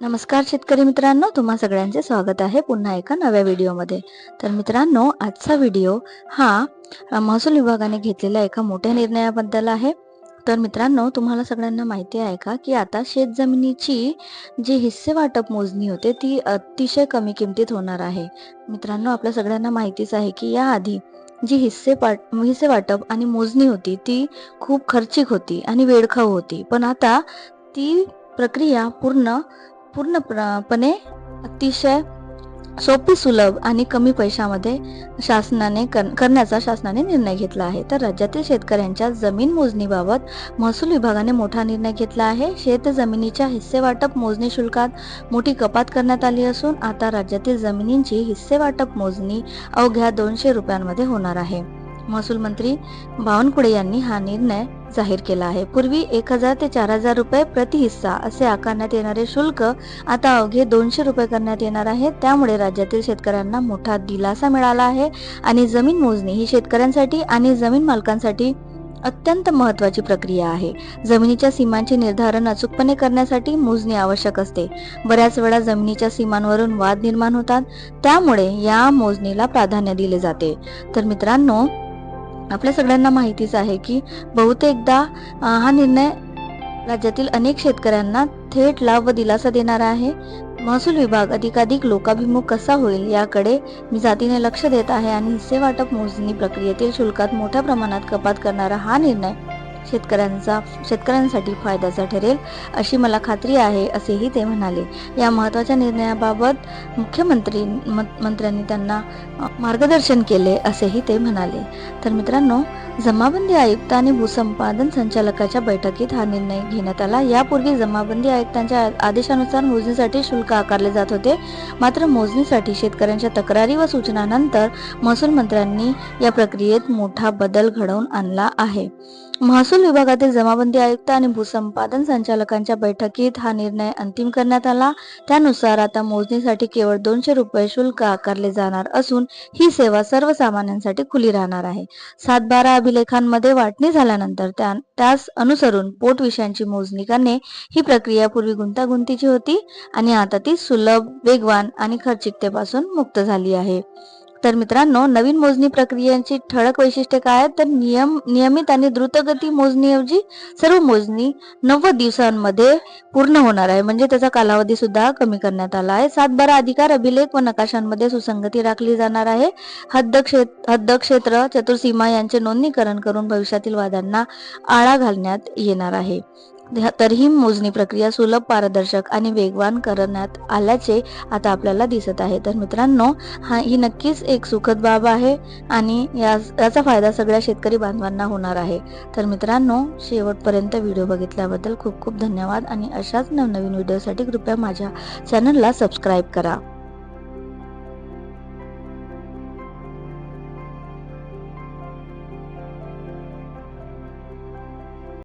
नमस्कार शेतकरी मित्रांनो तुम्हा सगळ्यांचे स्वागत आहे पुन्हा एका नव्या व्हिडिओमध्ये. तर मित्रांनो आजचा व्हिडिओ हा महसूल विभागाने घेतलेल्या एका मोठ्या निर्णयाबद्दल आहे. तर मित्रांनो तुम्हाला सगळ्यांना माहिती आहे का की आता शेत जमिनीची जी हिस्से वाटप मोजणी होते ती अतिशय कमी किमतीत होणार आहे. मित्रांनो आपल्या सगळ्यांना माहितीच आहे की याआधी जी हिस्से पाट हिस्से वाटप आणि मोजणी होती ती खूप खर्चिक होती आणि वेळखाऊ होती. पण आता ती प्रक्रिया पूर्ण पूर्णपणे अतिशय सोपी सुलभ आणि कमी पैशामध्ये शासनाने कर- करण्याचा शासनाने निर्णय घेतला आहे. तर राज्यातील शेतकऱ्यांच्या जमीन मोजणीबाबत महसूल विभागाने मोठा निर्णय घेतला आहे. शेत जमिनीच्या हिस्से वाटप मोजणी शुल्कात मोठी कपात करण्यात आली असून आता राज्यातील जमिनींची हिस्से वाटप मोजणी अवघ्या दोनशे रुपयांमध्ये होणार आहे. महसूल मंत्री बावनकुळे यांनी हा निर्णय जाहीर केला आहे. पूर्वी एक हजार ते चार हजार रुपये प्रति हिस्सा असे आकारण्यात येणारे शुल्क आता अवघे दोनशे रुपये करण्यात येणार आहे. त्यामुळे राज्यातील शेतकऱ्यांना मोठा दिलासा मिळाला आहे आणि जमीन मोजणी ही शेतकऱ्यांसाठी आणि जमीन मालकांसाठी अत्यंत महत्वाची प्रक्रिया आहे. जमिनीच्या सीमांचे निर्धारण अचूकपणे करण्यासाठी मोजणी आवश्यक असते. बऱ्याच वेळा जमिनीच्या सीमांवरून वाद निर्माण होतात. त्यामुळे या मोजणीला प्राधान्य दिले जाते. तर मित्रांनो आपल्या सगळ्यांना माहितीच आहे की बहुतेकदा हा निर्णय राज्यातील अनेक शेतकऱ्यांना थेट लाभ व दिलासा देणारा आहे. महसूल विभाग अधिकाधिक लोकाभिमुख कसा होईल याकडे मी जातीने लक्ष देत आहे आणि हिस्से वाटप मोजणी प्रक्रियेतील शुल्कात मोठ्या प्रमाणात कपात करणारा हा निर्णय शेतकऱ्यांचा शेतकऱ्यांसाठी फायद्याचा ठरेल अशी मला खात्री आहे असेही ते म्हणाले. या महत्त्वाच्या निर्णयाबाबत मुख्यमंत्री मंत्र्यांनी त्यांना मार्गदर्शन केले असेही ते म्हणाले. तर मित्रांनो जमाबंदी आयुक्त आणि भूसंपादन संचालकाच्या बैठकीत हा निर्णय घेण्यात आला. यापूर्वी जमाबंदी आयुक्तांच्या आदेशानुसार मोजणीसाठी शुल्क आकारले जात होते. मात्र मोजणीसाठी शेतकऱ्यांच्या तक्रारी व सूचनानंतर महसूल मंत्र्यांनी या प्रक्रियेत मोठा बदल घडवून आणला आहे. महसूल विभागातील जमाबंदी आयुक्त आणि भूसंपादन संचालकांच्या बैठकीत हा निर्णय अंतिम करण्यात आला. त्यानुसार आता मोजणीसाठी केवळ दोनशे रुपये शुल्क आकारले जाणार असून ही सेवा सर्वसामान्यांसाठी खुली राहणार आहे. सात बारा अभिलेखांमध्ये वाटणी झाल्यानंतर त्या त्यास अनुसरून पोटविषयांची मोजणी करणे ही प्रक्रिया पूर्वी गुंतागुंतीची होती आणि आता ती सुलभ वेगवान आणि खर्चिकतेपासून मुक्त झाली आहे. तर मित्रांनो नवीन मोजणी प्रक्रियांची ठळक वैशिष्ट्ये काय आहेत? तर नियम नियमित आणि द्रुतगती मोजणीऐवजी सर्व मोजणी नव्वद दिवसांमध्ये पूर्ण होणार आहे. म्हणजे त्याचा कालावधी सुद्धा कमी करण्यात आला आहे. सात बारा अधिकार अभिलेख व नकाशांमध्ये सुसंगती राखली जाणार आहे. हद्द क्षेत्र हद्द क्षेत्र चतुर्सीमा यांचे नोंदणीकरण करून भविष्यातील वादांना आळा घालण्यात येणार आहे. तरीही मोजणी प्रक्रिया सुलभ पारदर्शक आणि वेगवान करण्यात आल्याचे आता आपल्याला दिसत आहे. तर मित्रांनो हा ही नक्कीच एक सुखद बाब आहे आणि या याचा फायदा सगळ्या शेतकरी बांधवांना होणार आहे. तर मित्रांनो शेवटपर्यंत व्हिडिओ बघितल्याबद्दल खूप खूप धन्यवाद आणि अशाच नवनवीन व्हिडिओसाठी कृपया माझ्या चॅनलला सबस्क्राईब करा.